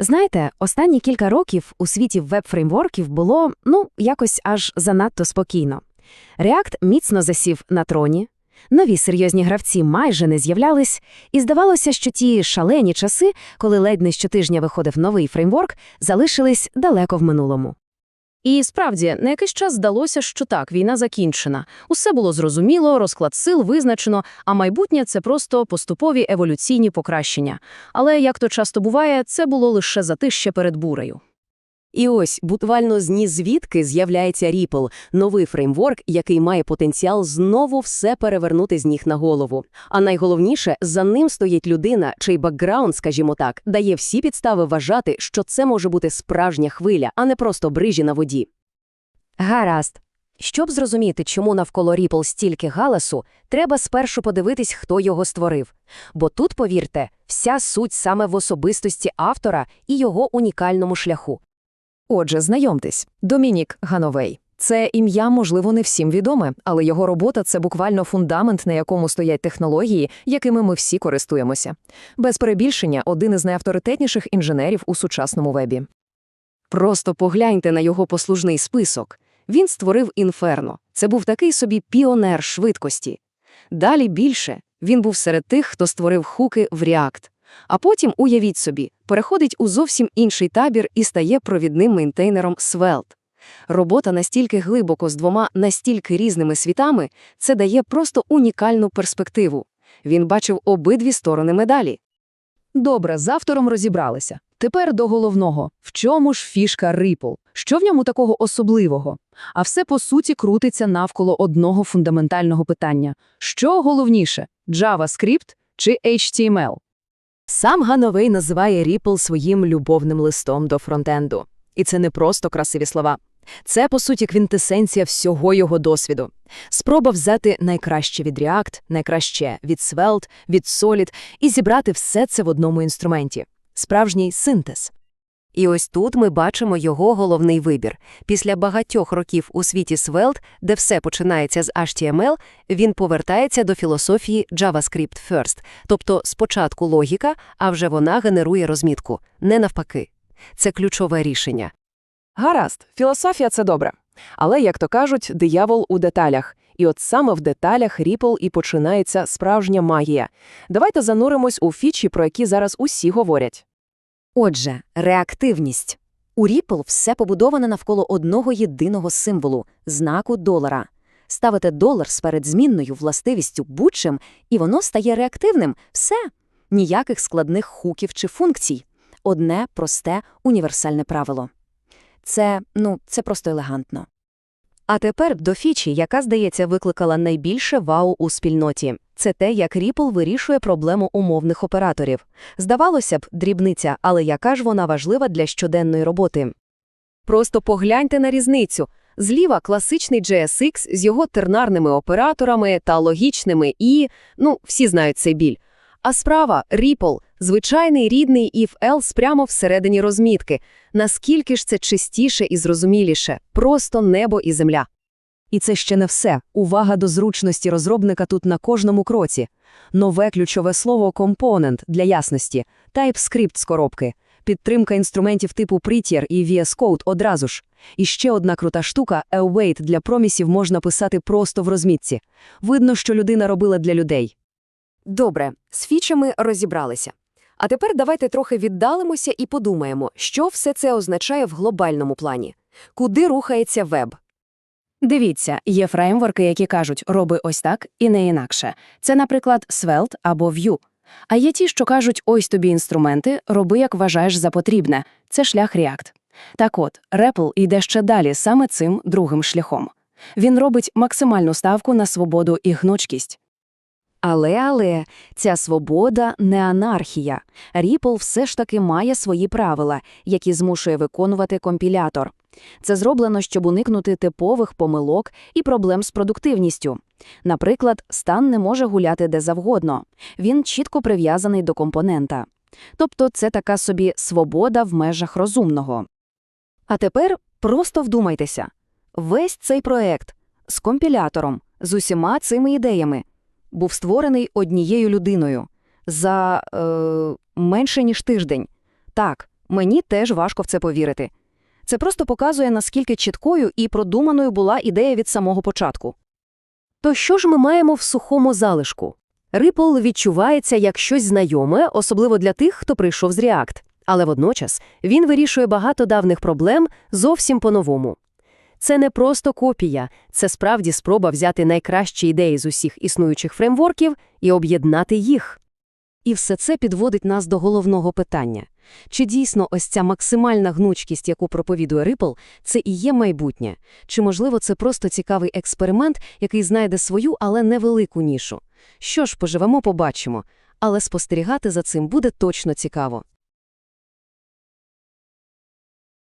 Знаєте, останні кілька років у світі веб-фреймворків було, ну, якось аж занадто спокійно. React міцно засів на троні, нові серйозні гравці майже не з'являлись, і здавалося, що ті шалені часи, коли ледь не щотижня виходив новий фреймворк, залишились далеко в минулому. І справді, на якийсь час здалося, що так, війна закінчена. Усе було зрозуміло, розклад сил визначено, а майбутнє – це просто поступові еволюційні покращення. Але, як то часто буває, це було лише затище перед бурею. І ось, буквально з ні звідки з'являється Ripple – новий фреймворк, який має потенціал знову все перевернути з ніг на голову. А найголовніше, за ним стоїть людина, чий бекграунд, скажімо так, дає всі підстави вважати, що це може бути справжня хвиля, а не просто брижі на воді. Гаразд. Щоб зрозуміти, чому навколо Ripple стільки галасу, треба спершу подивитись, хто його створив. Бо тут, повірте, вся суть саме в особистості автора і його унікальному шляху. Отже, знайомтесь, Домінік Гановей. Це ім'я, можливо, не всім відоме, але його робота – це буквально фундамент, на якому стоять технології, якими ми всі користуємося. Без перебільшення, один із найавторитетніших інженерів у сучасному вебі. Просто погляньте на його послужний список. Він створив Інферно. Це був такий собі піонер швидкості. Далі більше. Він був серед тих, хто створив хуки в React. А потім, уявіть собі, переходить у зовсім інший табір і стає провідним мейнтейнером Svelte. Робота настільки глибоко з двома настільки різними світами, це дає просто унікальну перспективу. Він бачив обидві сторони медалі. Добре, з автором розібралися. Тепер до головного. В чому ж фішка Ripple? Що в ньому такого особливого? А все, по суті, крутиться навколо одного фундаментального питання. Що головніше – JavaScript чи HTML? Сам Гановий називає Ripple своїм любовним листом до фронтенду. І це не просто красиві слова. Це, по суті, квінтесенція всього його досвіду. Спроба взяти найкраще від React, найкраще від Svelte, від Solid і зібрати все це в одному інструменті. Справжній синтез. І ось тут ми бачимо його головний вибір. Після багатьох років у світі Svelte, де все починається з HTML, він повертається до філософії JavaScript First, тобто спочатку логіка, а вже вона генерує розмітку, не навпаки. Це ключове рішення. Гаразд, філософія – це добре. Але, як то кажуть, диявол у деталях. І от саме в деталях Ripple і починається справжня магія. Давайте зануримось у фічі, про які зараз усі говорять. Отже, реактивність. У Ripple все побудоване навколо одного єдиного символу – знаку долара. Ставите долар з передзмінною властивістю будь-чим, і воно стає реактивним. Все. Ніяких складних хуків чи функцій. Одне, просте, універсальне правило. Це, ну, це просто елегантно. А тепер до фічі, яка, здається, викликала найбільше вау у спільноті. Це те, як Ripple вирішує проблему умовних операторів. Здавалося б, дрібниця, але яка ж вона важлива для щоденної роботи. Просто погляньте на різницю. Зліва класичний JSX з його тернарними операторами та логічними і, ну, всі знають цей біль. А справа Ripple – звичайний рідний if-else прямо всередині розмітки. Наскільки ж це чистіше і зрозуміліше? Просто небо і земля. І це ще не все. Увага до зручності розробника тут на кожному кроці. Нове ключове слово «компонент» для ясності, TypeScript з коробки, підтримка інструментів типу Prettier і VS Code одразу ж. І ще одна крута штука – await для промісів можна писати просто в розмітці. Видно, що людина робила для людей. Добре, з фічами розібралися. А тепер давайте трохи віддалимося і подумаємо, що все це означає в глобальному плані. Куди рухається веб? Дивіться, є фреймворки, які кажуть «роби ось так і не інакше». Це, наприклад, Svelte або Vue. А є ті, що кажуть «ось тобі інструменти, роби, як вважаєш за потрібне». Це шлях React. Так от, Ripple йде ще далі саме цим другим шляхом. Він робить максимальну ставку на свободу і гнучкість. Але-але, ця свобода не анархія. Ripple все ж таки має свої правила, які змушує виконувати компілятор. Це зроблено, щоб уникнути типових помилок і проблем з продуктивністю. Наприклад, стан не може гуляти де завгодно. Він чітко прив'язаний до компонента. Тобто це така собі свобода в межах розумного. А тепер просто вдумайтеся. Весь цей проект з компілятором, з усіма цими ідеями був створений однією людиною за е, менше ніж тиждень. Так, Мені теж важко в це повірити. Це просто показує, наскільки чіткою і продуманою була ідея від самого початку. То що ж ми маємо в сухому залишку? Ripple відчувається як щось знайоме, особливо для тих, хто прийшов з React. Але водночас він вирішує багато давних проблем зовсім по-новому. Це не просто копія, це справді спроба взяти найкращі ідеї з усіх існуючих фреймворків і об'єднати їх. І все це підводить нас до головного питання. Чи дійсно ось ця максимальна гнучкість, яку проповідує Ripple, це і є майбутнє? Чи, можливо, це просто цікавий експеримент, який знайде свою, але невелику нішу? Що ж, поживемо, побачимо. Але спостерігати за цим буде точно цікаво.